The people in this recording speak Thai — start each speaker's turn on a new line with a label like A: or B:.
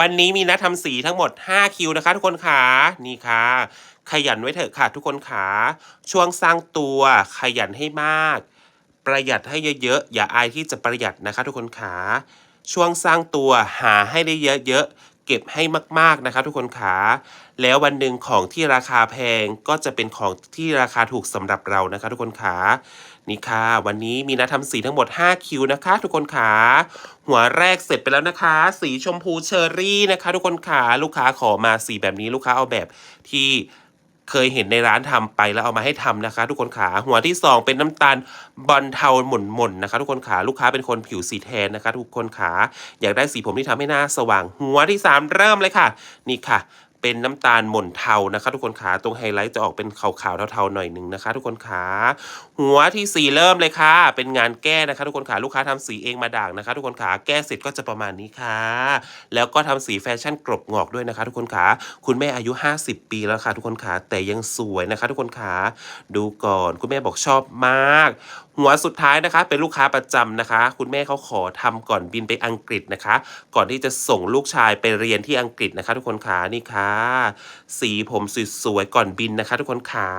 A: วันนี้มีนัดทำสีทั้งหมด 5 คิวนะคะ ทุกคนขานี่ค่ะ ขยันไว้เถอะค่ะ ทุกคนขาช่วงสร้างตัวขยันให้มาก ประหยัดให้เยอะๆ อย่าอายที่จะประหยัดนะคะ ทุกคนขาช่วงสร้างตัวหาให้ได้เยอะๆ เก็บให้มากๆนะคะทุกคนขาแล้ววันหนึ่งของที่ราคาแพงก็จะเป็นของที่ราคาถูกสำหรับเรานะคะ ทุกคนขานี่ค่ะ วันนี้มีนัดทำสีทั้งหมด 5 คิวนะคะ ทุกคนขาหัวแรกเสร็จไปแล้วนะคะ สีชมพูเชอรี่นะคะ ทุกคนขาลูกค้าขอมาสีแบบนี้ลูกค้าเอาแบบที่ เคยเห็นในร้านทำไปแล้วเอามาให้ทำนะคะ ทุกคนขาหัวที่ 2 เป็นน้ำตาลบอลเทาหม่นๆนะคะ ทุกคนขาลูกค้าเป็นคนผิวสีแทนนะคะ ทุกคนขาอยากได้สีผมที่ทำให้หน้าสว่าง หัวที่ 3 เริ่มเลยค่ะ นี่ค่ะ เป็นน้ำตาลหม่นเทานะคะ ทุกคนขาตรงไฮไลท์จะออกเป็นขาวๆเทาๆหน่อยหนึ่งนะคะ ทุกคนขาหัวที่ 4 เริ่มเลยค่ะ เป็นงานแก้นะคะ ทุกคนขาลูกค้าทำสีเองมาด่างนะคะ ทุกคนขาแก้เสร็จก็จะประมาณนี้ค่ะ แล้วก็ทำสีแฟชั่นกรบงอกด้วยนะคะ ทุกคนขาคุณแม่อายุ 50 ปีแล้วค่ะ ทุกคนขาแต่ยังสวยนะคะ ทุกคนขาดูก่อนคุณแม่บอกชอบมาก หัวสุดท้ายนะคะ เป็นลูกค้าประจำนะคะ คุณแม่เขาขอทำก่อนบินไปอังกฤษนะคะ ก่อนที่จะส่งลูกชายไปเรียนที่อังกฤษนะคะ ทุกคนขานี่ค่ะ สีผมสวยๆก่อนบินนะคะ ทุกคนขา